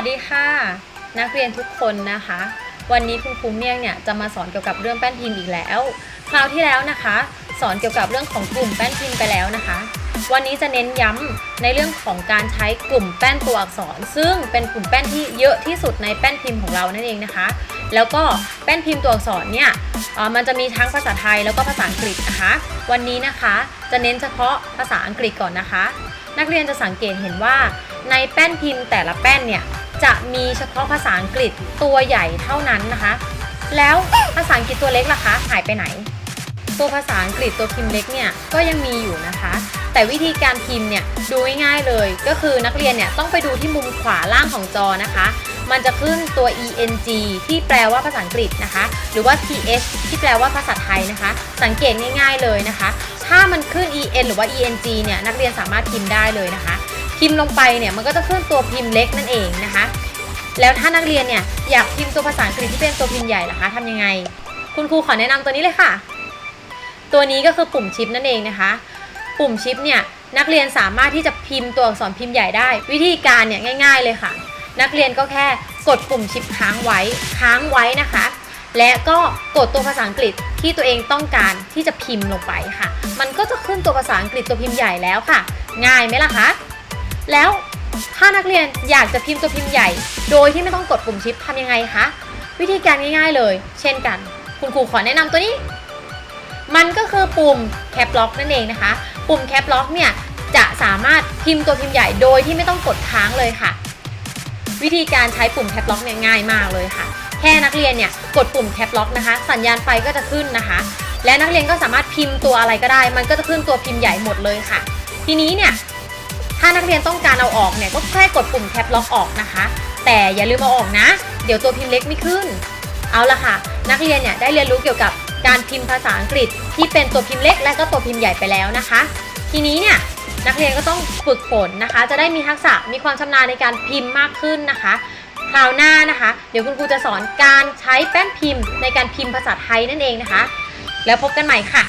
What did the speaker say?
วัสดีค่ะ นักเรียนทุกคนนะคะ วันนี้คุณครูเมี่ยงเนี่ยจะมาสอนเกี่ยวกับเรื่องแป้นพิมพ์อีกแล้ว คราวที่แล้วนะคะ สอนเกี่ยวกับเรื่องของกลุ่มแป้นพิมพ์ไปแล้วนะคะ วันนี้จะเน้นย้ำในเรื่องของการใช้กลุ่มแป้นตัวอักษร ซึ่งเป็นกลุ่มแป้นที่เยอะที่สุดในแป้นพิมพ์ของเรานั่นเองนะคะ แล้วก็แป้นพิมพ์ตัวอักษรเนี่ยมันจะมีทั้งภาษาไทยแล้วก็ภาษาอังกฤษนะคะ วันนี้นะคะจะเน้นเฉพาะภาษาอังกฤษก่อนนะคะ นักเรียนจะสังเกตเห็นว่า ในแป้นพิมพ์แต่ละแป้นเนี่ยจะมีเฉพาะภาษาอังกฤษตัวใหญ่เท่านั้นนะคะ แล้วภาษาอังกฤษตัวเล็กล่ะคะหายไปไหน ตัวภาษาอังกฤษตัวพิมพ์เล็กเนี่ยก็ยังมีอยู่นะคะ แต่วิธีการพิมพ์เนี่ยดูง่ายๆเลย ก็คือนักเรียนเนี่ยต้องไปดูที่มุมขวาล่างของจอนะคะ มันจะขึ้นตัว eng ที่แปลว่าภาษาอังกฤษนะคะ หรือว่า th ที่แปลว่าภาษาไทยนะคะ สังเกตง่าย ๆเลยนะคะ ถ้ามันขึ้น en หรือว่า eng เนี่ยนักเรียนสามารถพิมพ์ได้เลยนะคะ พิมพ์ลงไปเนี่ยมันก็จะขึ้นตัวพิมพ์เล็กนั่นเองนะคะ แล้วถ้านักเรียนเนี่ยอยากพิมพ์ตัวภาษาอังกฤษที่เป็นตัวพิมพ์ใหญ่ล่ะคะทำยังไง คุณครูขอแนะนำตัวนี้เลยค่ะ ตัวนี้ก็คือปุ่มชิปนั่นเองนะคะ ปุ่มชิปเนี่ยนักเรียนสามารถที่จะพิมพ์ตัวอักษรพิมพ์ใหญ่ได้ วิธีการเนี่ยง่าย ๆเลยค่ะ นักเรียนก็แค่กดปุ่มชิปค้างไว้ค้างไว้นะคะ และก็กดตัวภาษาอังกฤษที่ตัวเองต้องการที่จะพิมพ์ลงไปค่ะ มันก็จะขึ้นตัวภาษาอังกฤษตัวพิมพ์ใหญ่แล้วค่ะ ง่ายไหมล่ะคะ แล้วถ้านักเรียนอยากจะพิมพ์ตัวพิมพ์ใหญ่ โดยที่ไม่ต้องกดปุ่มชิปทำยังไงคะวิธีการง่ายๆเลย เช่นกัน คุณครูขอแนะนำตัวนี้ มันก็คือปุ่ม Cap Lock นั่นเองนะคะ ปุ่ม Cap Lock เนี่ยจะสามารถพิมพ์ตัวพิมพ์ใหญ่โดยที่ไม่ต้องกดค้างเลยค่ะ วิธีการใช้ปุ่ม Cap Lock เนี่ยง่ายมากเลยค่ะ แค่นักเรียนเนี่ยกดปุ่ม Cap Lock นะคะ สัญญาณไฟก็จะขึ้นนะคะ และนักเรียนก็สามารถพิมพ์ตัวอะไรก็ได้ มันก็จะขึ้นตัวพิมพ์ใหญ่หมดเลยค่ะ ทีนี้เนี่ย ถ้านักเรียนต้องการเอาออกเนี่ยก็แค่กดปุ่ม Cap Lock ออกนะคะ แต่อย่าลืมเอาออกนะ เดี๋ยวตัวพิมพ์เล็กไม่ขึ้น เอาละค่ะ นักเรียนเนี่ยได้เรียนรู้เกี่ยวกับการพิมพ์ภาษาอังกฤษ ที่เป็นตัวพิมพ์เล็กและก็ตัวพิมพ์ใหญ่ไปแล้วนะคะ ทีนี้เนี่ยนักเรียนก็ต้องฝึกฝนนะคะ จะได้มีทักษะมีความชำนาญในการพิมพ์มากขึ้นนะคะคราวหน้านะคะ เดี๋ยวคุณครูจะสอนการใช้แป้นพิมพ์ในการพิมพ์ภาษาไทยนั่นเองนะคะ แล้วพบกันใหม่ค่ะ